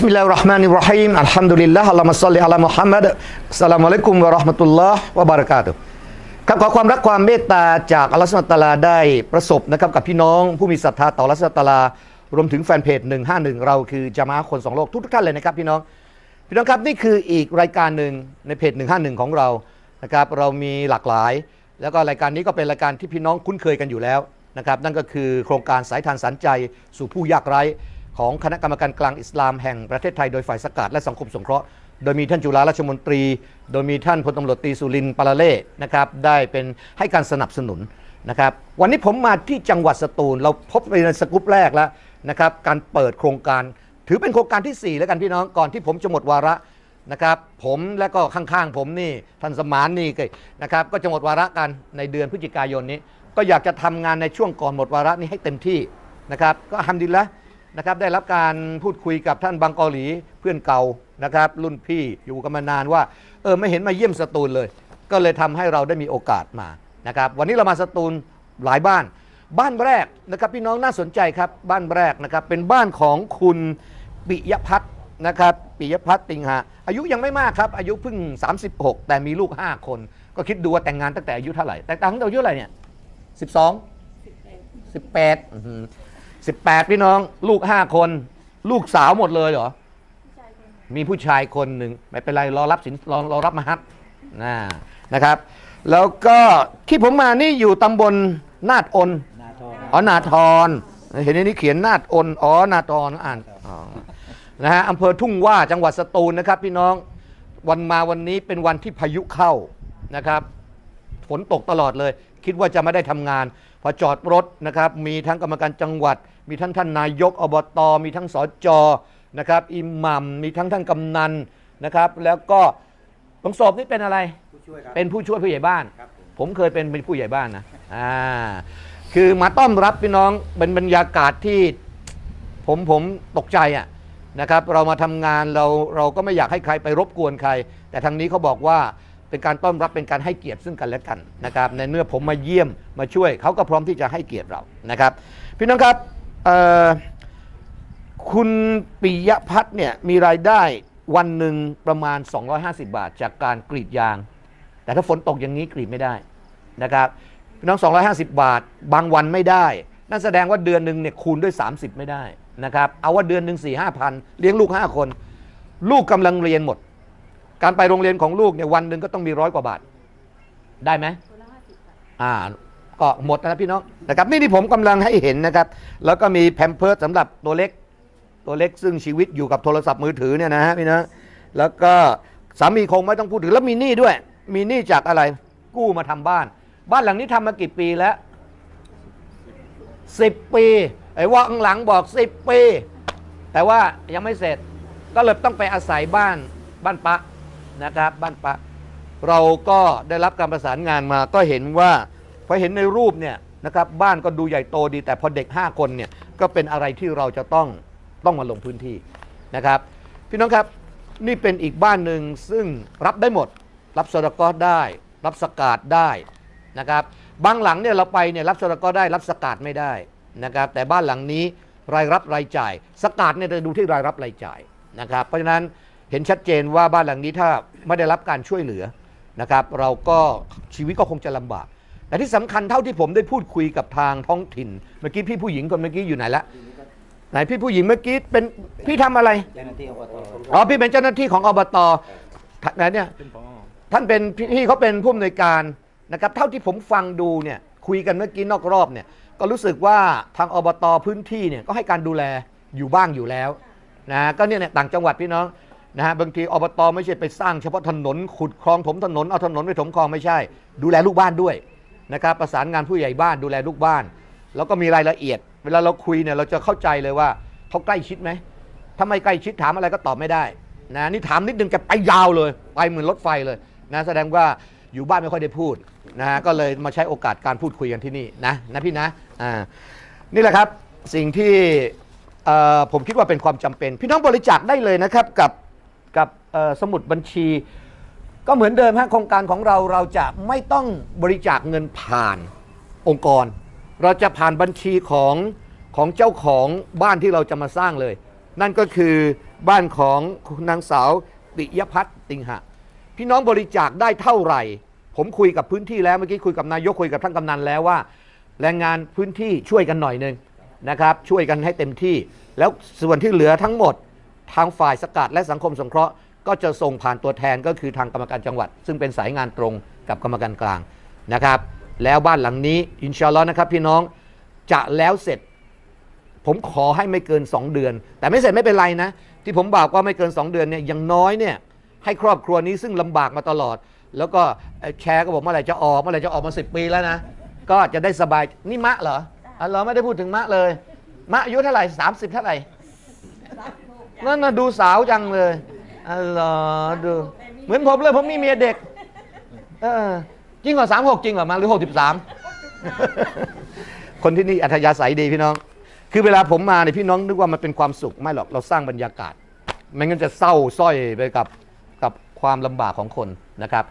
Bismillahirrahmanirrahim Alhamdulillah Allahumma salli ala Muhammad สลามอะลัยกุมวะราะห์มะตุลลอฮ์วะบารักาตุครับขอความรักความเมตตาจากอัลลอฮฺสุลตาลาได้ประสบนะครับกับพี่น้องผู้มีศรัทธาต่ออัลลอฮฺสุลตาลารวมถึงแฟนเพจ 151 เราคือจามาคนสองโลกทุกท่านเลยนะครับพี่น้อง พี่น้องครับนี่คืออีกรายการหนึ่งในเพจ 151 ของเรานะครับเรามีหลากหลาย แล้วก็รายการนี้ก็เป็นรายการที่พี่น้องคุ้นเคยกันอยู่แล้วนะครับนั่นก็คือโครงการสายทานสันใจสู่ผู้ยากไร้ ของคณะกรรมการกลางอิสลามแห่งประเทศไทยโดยฝ่ายสกัดและสังคมสงเคราะห์ โดยมีท่านจุฬาราชมนตรี โดยมีท่านพลตำรวจตรีสุรินทร์ปาราเล่นะครับได้เป็นให้การสนับสนุนนะครับวันนี้ผมมาที่จังหวัดสตูล เราพบในสกุปแรกแล้วนะครับการเปิดโครงการ ถือเป็นโครงการที่ 4 แล้วกันพี่น้องก่อนที่ผมจะหมดวาระนะครับผมและก็ข้างๆผมนี่ท่านสมานนี่ก็นะครับก็จะหมดวาระกันในเดือนพฤศจิกายนนี้ ก็อยากจะทำงานในช่วงก่อนหมดวาระนี้ให้เต็มที่นะครับก็ทำดีแล้ว นะครับได้รับการพูดคุยกับท่านบางกอหลีเพื่อนเก่านะครับ รุ่นพี่อยู่กันมานานว่าเออไม่เห็นมาเยี่ยมสตูลเลย ก็เลยทำให้เราได้มีโอกาสมานะครับ วันนี้เรามาสตูลหลายบ้าน บ้านแรกนะครับพี่น้องน่าสนใจครับบ้านแรกนะครับเป็นบ้านของคุณปิยพัฒน์นะครับปิยพัฒน์ติงหาอายุยังไม่มากครับ อายุเพิ่ง 36 แต่มีลูก 5 คน ก็คิดดูว่าแต่งงานตั้งแต่อายุเท่าไหร่แต่งตั้งแต่อายุเท่าไหร่เนี่ย12 18 อื้อหือ18พี่น้อง ลูก5คน ลูกสาวหมดเลยเหรอ มีผู้ชายคนหนึ่งไม่เป็นไรรอรับสินรอรอรับมาฮัตนะนะครับ แล้วก็ที่ผมมานี่อยู่ตำบลนาดอนอ๋อนาทรเห็นในนี้เขียนนาดอนอ๋อนาทรอ่านอ๋อนะฮะอำเภอทุ่งว่าจังหวัดสตูลนะครับ พี่น้องวันมาวันนี้เป็นวันที่พายุเข้านะครับฝนตกตลอดเลย คิดว่าจะไม่ได้ทำงาน พอจอดรถนะครับ มีทั้งกรรมการจังหวัด มีทั้งท่านนายกอบตมีทั้งสจนะครับอิหมัมมีทั้งท่านกำนันนะครับ แล้วก็ตรงศพนี่เป็นอะไรเป็นผู้ช่วยผู้ใหญ่บ้านผมเคยเป็นเป็นผู้ใหญ่บ้านนะอ่าคือมาต้อนรับพี่น้องเป็นบรรยากาศที่ผมผมตกใจอะนะครับเรามาทำงานเราเราก็ไม่อยากให้ใครไปรบกวนใคร แต่ทางนี้เขาบอกว่าเป็นการต้อนรับเป็นการให้เกียรติซึ่งกันและกันนะครับในเมื่อผมมาเยี่ยมมาช่วยเขาก็พร้อมที่จะให้เกียรติเรานะครับ พี่น้องครับเอ่อ คุณปิยพัฒน์เนี่ยมีรายได้วันหนึ่งประมาณ 250 บาท จากการกรีดยาง แต่ถ้าฝนตกอย่างนี้กรีดไม่ได้นะครับพี่น้อง 250 บาท บางวันไม่ได้ นั่นแสดงว่าเดือนหนึ่งเนี่ยคูณด้วย 30 ไม่ได้นะครับ เอาว่าเดือนหนึ่ง4 5พันเลี้ยงลูก 5 คน ลูกกำลังเรียนหมด การไปโรงเรียนของลูกเนี่ยวันหนึ่งก็ต้องมีร้อยกว่าบาท ได้ไหมอ่า ก็หมดนะพี่น้องนะครับนี่ที่ผมกำลังให้เห็นนะครับ แล้วก็มีแพมเพิร์สสำหรับตัวเล็กตัวเล็กซึ่งชีวิตอยู่กับโทรศัพท์มือถือเนี่ยนะฮะพี่นะแล้วก็สามีคงไม่ต้องพูดถึงแล้วมีหนี้ด้วย มีหนี้จากอะไรกู้มาทำบ้าน บ้านหลังนี้ทำมากี่ปีแล้วสิบปีไอ้ว่าข้างหลังบอกสิบปี แต่ว่ายังไม่เสร็จก็เลยต้องไปอาศัยบ้านบ้านปะนะครับบ้านปะ เราก็ได้รับการประสานงานมาก็เห็นว่า พอเห็นในรูปเนี่ยนะครับบ้านก็ดูใหญ่โตดี แต่พอเด็ก 5 คนเนี่ยก็เป็นอะไรที่เราจะต้องต้องมาลงพื้นที่นะครับ พี่น้องครับนี่เป็นอีกบ้านหนึ่งซึ่งรับได้หมด รับสดกอได้ รับสกาดได้นะครับบางหลังเนี่ยเราไปเนี่ยรับสดกอได้ รับสกาดไม่ได้นะครับ แต่บ้านหลังนี้รายรับรายจ่าย สกาดเนี่ยจะดูที่รายรับรายจ่ายนะครับ เพราะฉะนั้นเห็นชัดเจนว่าบ้านหลังนี้ถ้าไม่ได้รับการช่วยเหลือนะครับ เราก็ชีวิตก็คงจะลำบาก แต่ที่สำคัญเท่าที่ผมได้พูดคุยกับทางท้องถิ่น เมื่อกี้พี่ผู้หญิงคนเมื่อกี้อยู่ไหนละไหนพี่ผู้หญิงเมื่อกี้เป็นพี่ทำอะไรเจ้าหน้าที่อบตอ๋อพี่เป็นเจ้าหน้าที่ของอบตไหนเนี่ยท่านเป็นพี่เขาเป็นผู้อำนวยการนะครับเท่าที่ผมฟังดูเนี่ยคุยกันเมื่อกี้นอกรอบเนี่ยก็รู้สึกว่าทางอบตพื้นที่เนี่ยก็ให้การดูแลอยู่บ้างอยู่แล้วนะก็เนี่ยเนี่ยต่างจังหวัดพี่น้องนะฮะบางทีอบตไม่ใช่ไปสร้างเฉพาะถนนขุดคลองถมถนนเอาถนนไปถมคลองไม่ใช่ ดูแลลูกบ้านด้วย นะครับประสานงานผู้ใหญ่บ้านดูแลลูกบ้าน แล้วก็มีรายละเอียด เวลาเราคุยเนี่ยเราจะเข้าใจเลยว่าเขาใกล้ชิดไหมถ้าไม่ใกล้ชิดถามอะไรก็ตอบไม่ได้นะนี่ถามนิดนึงจะไปยาวเลยไปเหมือนรถไฟเลยนะแสดงว่าอยู่บ้านไม่ค่อยได้พูดนะฮะก็เลยมาใช้โอกาสการพูดคุยกันที่นี่นะนะพี่นะอ่านี่แหละครับสิ่งที่ผมคิดว่าเป็นความจำเป็น พี่น้องบริจาคได้เลยนะครับกับกับสมุดบัญชี ก็เหมือนเดิมฮะโครงการของเราเราจะไม่ต้องบริจาคเงินผ่านองค์กร เราจะผ่านบัญชีของของเจ้าของบ้านที่เราจะมาสร้างเลย นั่นก็คือบ้านของนางสาวติยพัฒน์ติงหะ พี่น้องบริจาคได้เท่าไหร่ ผมคุยกับพื้นที่แล้วเมื่อกี้คุยกับนายกคุยกับท่านกำนันแล้วว่า แรงงานพื้นที่ช่วยกันหน่อยหนึ่งนะครับ ช่วยกันให้เต็มที่ แล้วส่วนที่เหลือทั้งหมดทางฝ่ายสกัดและสังคมสงเคราะห์ ก็จะส่งผ่านตัวแทนก็คือทางกรรมการจังหวัด ซึ่งเป็นสายงานตรงกับกรรมการกลางนะครับ แล้วบ้านหลังนี้อินชาอัลลอฮ์นะครับพี่น้องจะแล้วเสร็จ ผมขอให้ไม่เกิน 2 เดือน แต่ไม่เสร็จไม่เป็นไรนะ ที่ผมบอกว่าไม่เกิน 2 เดือนเนี่ยอย่างน้อยเนี่ยให้ครอบครัวนี้ซึ่งลำบากมาตลอด แล้วก็เอ่อแชร์ก็บอกเมื่อไหร่จะออกเมื่อไหร่จะออกมา10ปีแล้วนะก็จะได้สบายนี่มะเหรออ๋อเราไม่ได้พูดถึงมะเลย มะอายุเท่าไหร่ 30 เท่าไหร่นั่นน่ะดูสาวจังเลย อ๋อเหรอดู เหมือนผมเลยผมมีเมียเด็ก เออ จริงเหรอสามหกจริงเหรอมาหรือหกสิบสามคนที่นี่อัธยาศัยดีพี่น้อง คือเวลาผมมาเนี่ยพี่น้องนึกว่ามันเป็นความสุขไม่หรอกเราสร้างบรรยากาศไม่งั้นจะเศร้าสร้อยไปกับกับความลำบากของคนนะครับ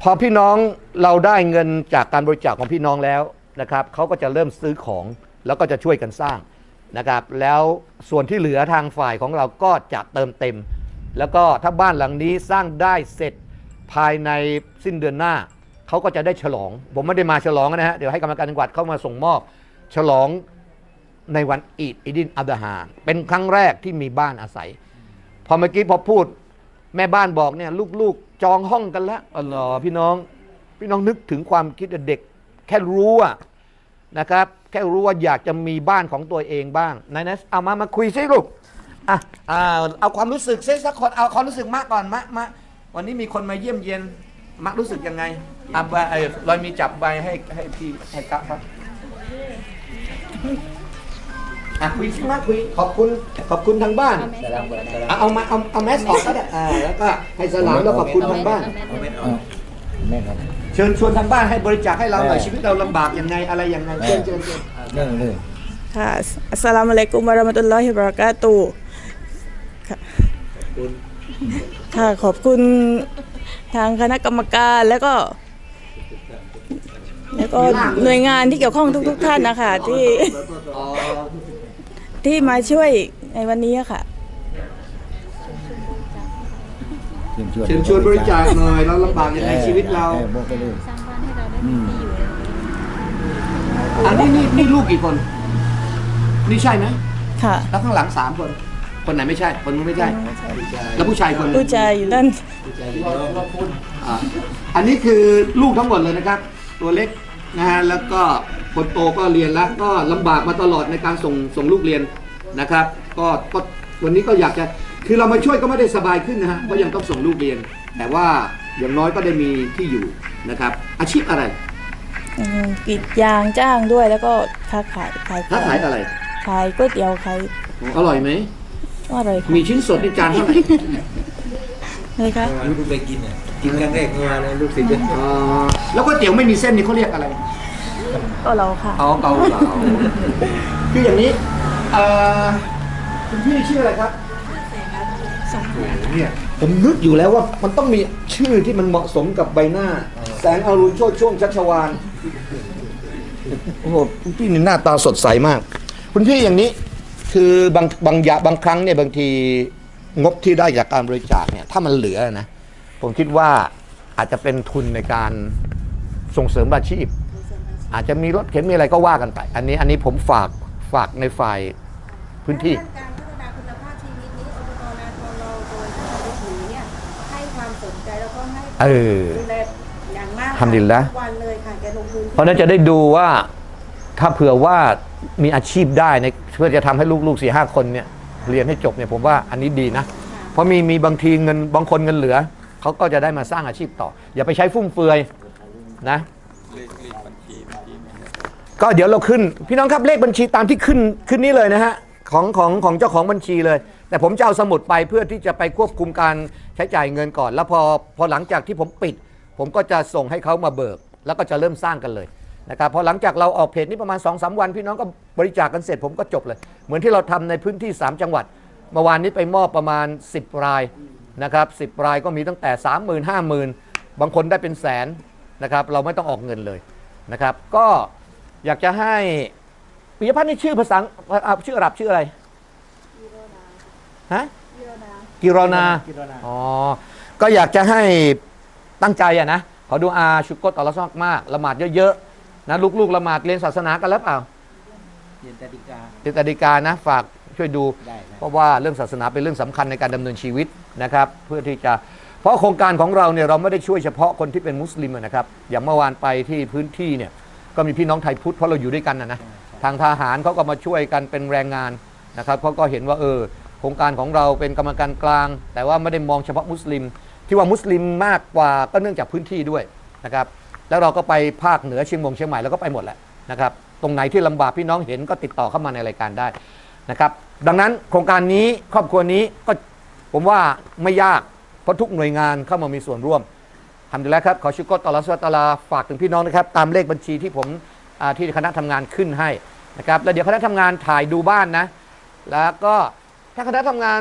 พอพี่น้องเราได้เงินจากการบริจาคของพี่น้องแล้วนะครับเขาก็จะเริ่มซื้อของแล้วก็จะช่วยกันสร้างนะครับ แล้วส่วนที่เหลือทางฝ่ายของเราก็จะเติมเต็ม แล้วก็ถ้าบ้านหลังนี้สร้างได้เสร็จภายในสิ้นเดือนหน้า เขาก็จะได้ฉลอง ผมไม่ได้มาฉลองนะฮะ เดี๋ยวให้กรรมการจังหวัดเข้ามาส่งมอบ ฉลองในวันอีดอิดินอัลดฮาเป็นครั้งแรกที่มีบ้านอาศัย พอเมื่อกี้พอพูด แม่บ้านบอกเนี่ยลูกๆจองห้องกันแล้วอ๋อพี่น้องพี่น้องนึกถึงความคิดเด็ก แค่รู้อะนะครับ แค่รู้ว่าอยากจะมีบ้านของตัวเองบ้างนายนะเอามามาคุยซิลูก อะอ่าเอาความรู้สึกซิสักคนเอาความรู้สึกมากก่อนมะมะวันนี้มีคนมาเยี่ยมเยียนมะรู้สึกยังไงอะใบไอ้ลอยมีจับใบให้ให้พี่ให้กะครับอะคุยซิมาคุยขอบคุณขอบคุณทางบ้านเอาเอามาเอาเอาแมสออกก็ได้อ่าแล้วก็ให้สลามแล้วขอบคุณทางบ้านแม่ครับเชิญชวนทางบ้านให้บริจาคให้เราหน่อยชีวิตเราลำบากยังไงอะไรยังไงเชิญเชิญเชิญ เรื่องเลย ค่ะอัสสลามุอะลัยกุมวะเราะมะตุลลอฮิวะบะเราะกาตุฮ์ ค่ะค่ะขอบคุณทางคณะกรรมการแล้วก็ แล้วก็หน่วยงานที่เกี่ยวข้องทุก ๆ ท่านนะคะที่อ๋อที่มาช่วยในวันนี้ค่ะเชิญชวนบริจาคหน่อยเราลำบากยังไงชีวิตเรา ออบอกไปเลยสร้างบ้านให้เราได้มีที่อยู่เลยอันนี้นี่นี่ลูกกี่คน นี่ใช่ไหมค่ะ แล้วข้างหลังสามคน คนไหนไม่ใช่ คนนู้นไม่ใช่ แล้วผู้ชายคนหนึ่งผู้ชายอยู่ด้านอ่าอันนี้คือลูกทั้งหมดเลยนะครับ ตัวเล็กนะฮะแล้วก็คนโตก็เรียนแล้ว ก็ลำบากมาตลอดในการส่งส่งลูกเรียนนะครับ ก็ก็วันนี้ก็อยากจะคือเรามาช่วยก็ไม่ได้สบายขึ้นนะฮะเพราะยังต้องส่งลูกเรียน แต่ว่าอย่างน้อยก็ได้มีที่อยู่นะครับ อาชีพอะไรอืมกรีดยางจ้างด้วยแล้วก็ค้าขายขายขค้าองขายอะไรขายก๋วยเตี๋ยวขายอร่อยไหม อะไรค่ะมีชิ้นสดในจานเท่าไหร่เลยคะลูกไปกินอะกินครั้งแรกเมื่อวานเลยลูกศิษย์อ๋อแล้วก๋วยเตี๋ยวไม่มีเส้นนี่เขาเรียกอะไรก็เราค่ะเอาเกาเหลาคืออย่างนี้เอ่อคุณพี่ชื่ออะไรครับเนี่ยผมนึกอยู่แล้วว่ามันต้องมีชื่อที่มันเหมาะสมกับใบหน้า แสงอรุณโชติช่วงชัชวานโอ้โหคุณพี่นี่หน้าตาสดใสมาก คุณพี่อย่างนี้ คือบางบางอยางบางครั้งเนี่ยบางทีงบที่ได้จากการบริจาคเนี่ยถ้ามันเหลือนะ ผมคิดว่าอาจจะเป็นทุนในการส่งเสริมอาชีพ อาจจะมีรถเข็นมีอะไรก็ว่ากันไป อันนี้อันนี้ผมฝากฝากในฝ่ายพื้นที่ ด้านการพัฒนาคุณภาพชีวิตนี้อบตนาทองเราโดยท่านนายกหมีเนี่ยให้ความสนใจแล้วก็ให้เออ ดูแลอย่างมากทำดีแล้วทุกวันเลยค่ะแกลงทุนเพราะฉะนั้นจะได้ดูว่าถ้าเผื่อว่า มีอาชีพได้ในเพื่อจะทำให้ลูกๆสี่ห้าคนเนี่ยเรียนให้จบเนี่ยผมว่าอันนี้ดีนะ เพราะมีมีบางทีเงินบางคนเงินเหลือ เขาก็จะได้มาสร้างอาชีพต่อ อย่าไปใช้ฟุ่มเฟือยนะก็เดี๋ยวเราขึ้น พี่น้องครับเลขบัญชีตามที่ขึ้นขึ้นนี้เลยนะฮะของของของเจ้าของบัญชีเลย แต่ผมจะเอาสมุดไปเพื่อที่จะไปควบคุมการใช้จ่ายเงินก่อน แล้วพอพอหลังจากที่ผมปิด ผมก็จะส่งให้เขามาเบิก แล้วก็จะเริ่มสร้างกันเลย นะครับพอหลังจากเราออกเพจนี้ประมาณ2อสวัน พี่น้องก็บริจาคกันเสร็จผมก็จบเลย เหมือนที่เราทำในพื้นที่ 3 จังหวัดเมื่อวานนี้ไปมอบประมาณ 10 รายนะครับ10รายก็มีตั้งแต่ 3 0 0 0 0 5 0,000บางคนได้เป็นแสนนะครับเราไม่ต้องออกเงินเลยนะครับก็อยากจะให้ปิยพัฒน์นี่ชื่อภาษาอ่าชื่ออาหรับชื่ออะไรฮะกิโรนากิโรนาอ๋อก็อยากจะให้ตั้งใจอะนะขอดูอาชุกกตอัลลอฮ์มากๆละหมาดเยอะๆ นะลูกๆละหมาดเรียนศาสนากันแล้วเปล่าเรียนตติกาเรียนตดีกานะฝากช่วยดูได้นะเพราะว่าเรื่องศาสนาเป็นเรื่องสำคัญในการดำเนินชีวิตนะครับ เพื่อที่จะเพราะโครงการของเราเนี่ยเราไม่ได้ช่วยเฉพาะคนที่เป็นมุสลิมอะนะครับ อย่างเมื่อวานไปที่พื้นที่เนี่ยก็มีพี่น้องไทยพุทธเพราะเราอยู่ด้วยกันนะนะทางทหารเขาก็มาช่วยกันเป็นแรงงานนะครับเขาก็เห็นว่าเออโครงการของเราเป็นกรรมการกลาง แต่ว่าไม่ได้มองเฉพาะมุสลิม ที่ว่ามุสลิมมากกว่าก็เนื่องจากพื้นที่ด้วยนะครับ แล้วเราก็ไปภาคเหนือเชียงมงเชียงใหม่แล้วก็ไปหมดแหละนะครับตรงไหนที่ลำบากพี่น้องเห็นก็ติดต่อเข้ามาในรายการได้นะครับดังนั้นโครงการนี้ครอบครัวนี้ก็ผมว่าไม่ยากเพราะทุกหน่วยงานเข้ามามีส่วนร่วมทำดีแล้วครับ ขอชุกรตอลลอฮฺสุลตาลาฝากถึงพี่น้องนะครับ ตามเลขบัญชีที่ผมที่คณะทำงานขึ้นให้นะครับแล้วเดี๋ยวคณะทำงานถ่ายดูบ้านนะ แล้วก็ถ้าคณะทำงาน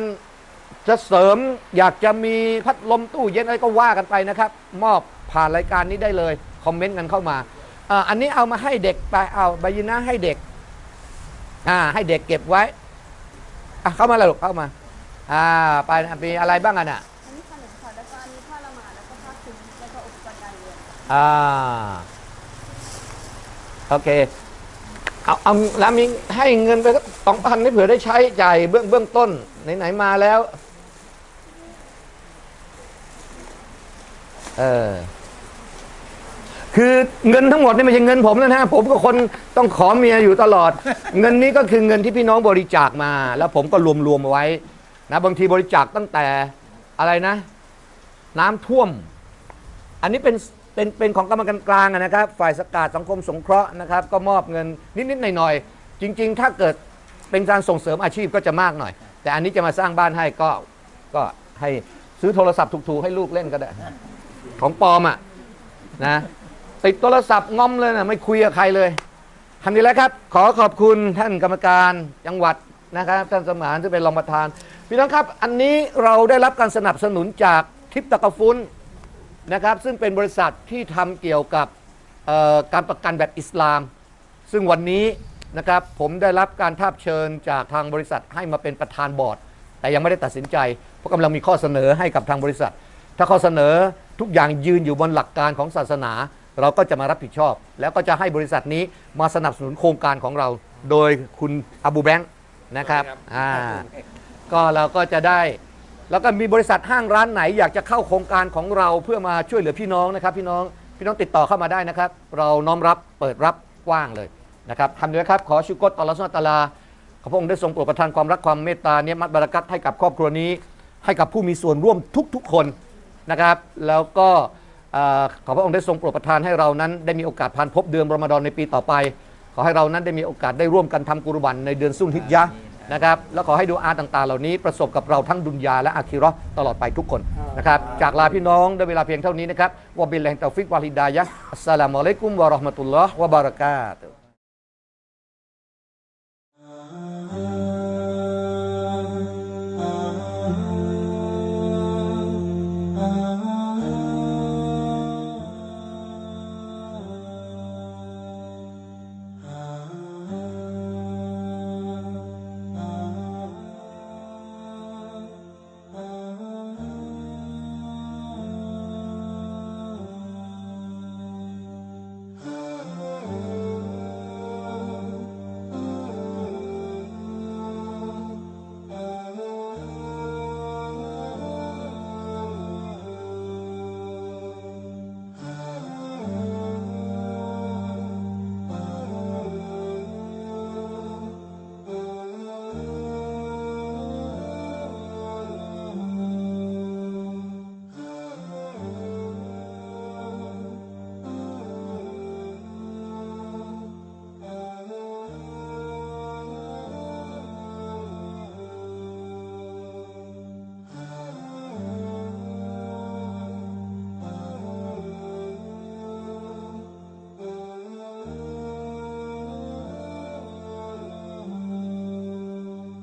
จะเสริมอยากจะมีพัดลมตู้เย็นอะไรก็ว่ากันไปนะครับ มอบผ่านรายการนี้ได้เลย คอมเมนต์กันเข้ามาอ่าอันนี้เอามาให้เด็กไปเอาใบยินะให้เด็กอ่าให้เด็กเก็บไว้อะเข้ามาเลยลูกเข้ามาอ่าไปนะมีอะไรบ้างอะน่ะอันนี้ขนมค่ะแล้วก็มีผ้าละหมาดแล้วก็ผ้าคลุมแล้วก็อุปกรณ์การเรียนอ่าโอเคเอาเอาแล้วมีให้เงินไปสองพันให้เผื่อได้ใช้จ่ายเบื้องเบื้องต้นไหนๆมาแล้ว เออ คือเงินทั้งหมดนี่ไม่ใช่เงินผมนะฮะผมก็คนต้องขอเมียอยู่ตลอด เงินนี้ก็คือเงินที่พี่น้องบริจาคมา แล้วผมก็รวมรวมๆเอาไว้นะบางทีบริจาคตั้งแต่อะไรนะ น้ำท่วม อันนี้เป็นเป็นเป็นของกรรมการกลางอะนะครับ ฝ่ายสกาดสังคมสงเคราะห์นะครับ ก็มอบเงินนิดๆหน่อยๆจริง ๆ ถ้าเกิดเป็นการส่งเสริมอาชีพก็จะมากหน่อย แต่อันนี้จะมาสร้างบ้านให้ก็ก็ให้ซื้อโทรศัพท์ถูกๆให้ลูกเล่นก็ได้ ของปลอมอะนะ ติดโทรศัพท์งอมเลยนะไม่คุยกับใครเลยทันทีแล้วครับ ขอขอบคุณท่านกรรมการจังหวัดนะครับท่านสมานที่เป็นรองประธานพี่น้องครับ อันนี้เราได้รับการสนับสนุนจากทิปตะกฟุนนะครับซึ่งเป็นบริษัทที่ทำเกี่ยวกับการประกันแบบอิสลาม ซึ่งวันนี้นะครับผมได้รับการทาบเชิญจากทางบริษัทให้มาเป็นประธานบอร์ด แต่ยังไม่ได้ตัดสินใจ เพราะกำลังมีข้อเสนอให้กับทางบริษัท ถ้าข้อเสนอทุกอย่างยืนอยู่บนหลักการของศาสนา เราก็จะมารับผิดชอบ แล้วก็จะให้บริษัทนี้มาสนับสนุนโครงการของเรา โดยคุณอบูแบงค์นะครับอ่าก็เราก็จะได้ แล้วก็มีบริษัทห้างร้านไหนอยากจะเข้าโครงการของเราเพื่อมาช่วยเหลือพี่น้องนะครับ พี่น้องพี่น้องติดต่อเข้ามาได้นะครับ เราน้อมรับเปิดรับกว้างเลยนะครับทำด้วยครับขอชุกรตอัลลอฮฺสุลตาลาขอพระองค์ได้ทรงโปรดประทานความรักความเมตตาเนี่ยมัดบารักัตให้กับครอบครัวนี้ ให้กับผู้มีส่วนร่วมทุกๆคนนะครับ แล้วก็เอ่อ ขอพระองค์ได้ทรงโปรดประทานให้เรานั้น ได้มีโอกาสผ่านพบเดือนรอมฎอนในปีต่อไป ขอให้เรานั้นได้มีโอกาสได้ร่วมกันทำกุรบันในเดือนซุนฮิจญะห์นะครับแล้วขอให้ดูอาต่างๆ เหล่านี้ประสบกับเราทั้งดุนยาและอาคิเราะห์ตลอดไปทุกคนนะครับจากลาพี่น้องด้วยเวลาเพียงเท่านี้นะครับวะบิลลาฮิตตอฟิกวะลฮิดายะฮ์อัสสลามุอะลัยกุมวะเราะห์มะตุลลอฮ์วะบารากาตุฮ์